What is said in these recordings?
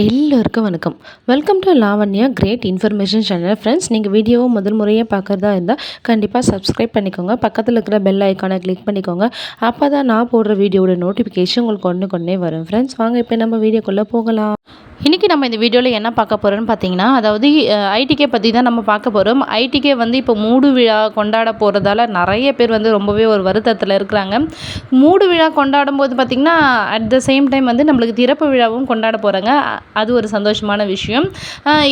எல்லோருக்கும் வணக்கம். Welcome to Lavanya great information channel friends நீங்கள் வீடியோவை முதல் முறையாக பார்க்குறதா இருந்தால் கண்டிப்பாக சப்ஸ்கிரைப் பண்ணிக்கோங்க. பக்கத்தில் இருக்கிற பெல் ஐக்கானை கிளிக் பண்ணிக்கோங்க. அப்போ தான் நான் போடுற வீடியோட நோட்டிஃபிகேஷன் உங்களுக்கு ஒன்று கொண்டே வரும். ஃப்ரெண்ட்ஸ் வாங்க இப்போ நம்ம வீடியோக்குள்ளே போகலாம். இன்றைக்கி நம்ம இந்த வீடியோவில் என்ன பார்க்க போகிறோம்னு பார்த்தீங்கன்னா அதாவது ஐடிகே பற்றி தான் நம்ம பார்க்க போகிறோம் ஐடிகே வந்து இப்போ மூடு விழா கொண்டாட போகிறதால நிறைய பேர் வந்து ரொம்பவே ஒரு வருத்தத்தில் இருக்கிறாங்க. மூடு விழா கொண்டாடும் போது பார்த்திங்கன்னா அட் த சேம் டைம் வந்து நம்மளுக்கு திறப்பு விழாவும் கொண்டாட போகிறாங்க அது ஒரு சந்தோஷமான விஷயம்.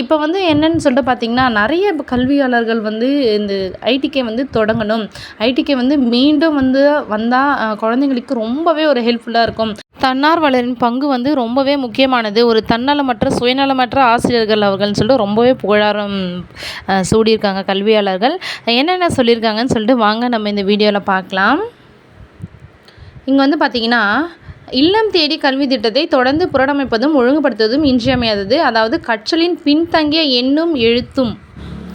இப்போ வந்து என்னன்னு சொல்லிட்டு பார்த்திங்கன்னா நிறைய கல்வியாளர்கள் வந்து இந்த ஐடிகே வந்து தொடங்கணும். ஐடிகே வந்து மீண்டும் வந்து வந்தால் குழந்தைங்களுக்கு ரொம்பவே ஒரு ஹெல்ப்ஃபுல்லாக இருக்கும். தன்னார்வலரின் பங்கு வந்து ரொம்பவே முக்கியமானது. ஒரு தன்னலமற்ற சுயநலமற்ற ஆசிரியர்கள் அவர்கள்னு சொல்லிட்டு ரொம்பவே புகழாரம் சூடியிருக்காங்க கல்வியாளர்கள். என்னென்ன சொல்லியிருக்காங்கன்னு சொல்லிட்டு வாங்க நம்ம இந்த வீடியோவில் பார்க்கலாம். இங்கே வந்து பார்த்திங்கன்னா இல்லம் தேடி கல்வி திட்டத்தை தொடர்ந்து புரடமைப்பதும் ஒழுங்குபடுத்துவதும் இன்றியமையாதது. அதாவது கற்றலின் பின்தங்கிய எண்ணும் எழுத்தும்.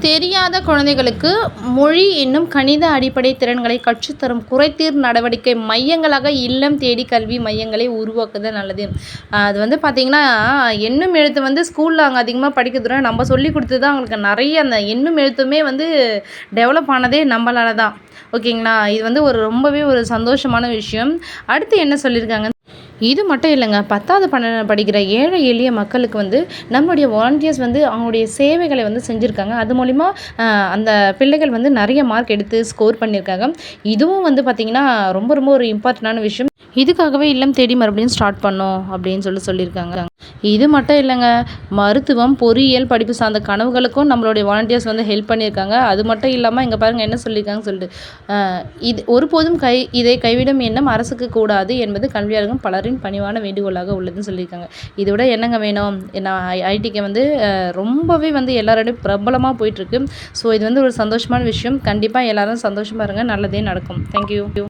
தெரியாத குழந்தைகளுக்கு மொழி என்னும் கணித அடிப்படை திறன்களை கற்றுத்தரும் குறைதீர் நடவடிக்கை மையங்களாக இல்லம் தேடி கல்வி மையங்களை உருவாக்குதல் நல்லது. அது வந்து பார்த்திங்கன்னா எண்ணும் எழுத்து வந்து ஸ்கூலில் அங்கே அதிகமாக படிக்கிறதுனா நம்ம சொல்லி கொடுத்து தான் அவங்களுக்கு நிறைய அந்த எண்ணும் எழுத்துமே வந்து டெவலப் ஆனதே நம்மளால தான். ஓகேங்களா? இது வந்து ஒரு ரொம்பவே ஒரு சந்தோஷமான விஷயம். அடுத்து என்ன சொல்லியிருக்காங்க? இது மட்டும் இல்லைங்க பத்தாவது பன்னெண்டு படிக்கிற ஏழை எளிய மக்களுக்கு வந்து நம்மளுடைய வாலண்டியர்ஸ் வந்து அவங்களுடைய சேவைகளை வந்து செஞ்சுருக்காங்க. அது மூலிமா அந்த பிள்ளைகள் வந்து நிறைய மார்க் எடுத்து ஸ்கோர் பண்ணியிருக்காங்க இதுவும் வந்து பார்த்திங்கன்னா ரொம்ப ரொம்ப ஒரு இம்பார்ட்டண்டான விஷயம். இதுக்காகவே இல்லம் தேடி மறுபடியும் ஸ்டார்ட் பண்ணோம் அப்படின்னு சொல்லி சொல்லியிருக்காங்க இது மட்டும் இல்லைங்க மருத்துவம் பொறியியல் படிப்பு சார்ந்த கனவுகளுக்கும் நம்மளுடைய வாலண்டியர்ஸ் வந்து ஹெல்ப் பண்ணியிருக்காங்க. அது மட்டும் இல்லாமல் இங்கே பாருங்கள் என்ன சொல்லியிருக்காங்கன்னு சொல்லிட்டு இது ஒருபோதும் கை இதை கைவிடும் எண்ணம் அரசுக்கு கூடாது என்பது கல்வியாளர்கள் பலரின் பணிவான வேண்டுகோளாக உள்ளதுன்னு சொல்லியிருக்காங்க. இதோட என்னங்க வேணும்? நான் ஐடிக்கு வந்து ரொம்பவே வந்து எல்லாரோடய பிரபலமாக போயிட்டுருக்கு. ஸோ இது வந்து ஒரு சந்தோஷமான விஷயம். கண்டிப்பாக எல்லோரும் சந்தோஷமாக இருங்க. நல்லதே நடக்கும். தேங்க்யூ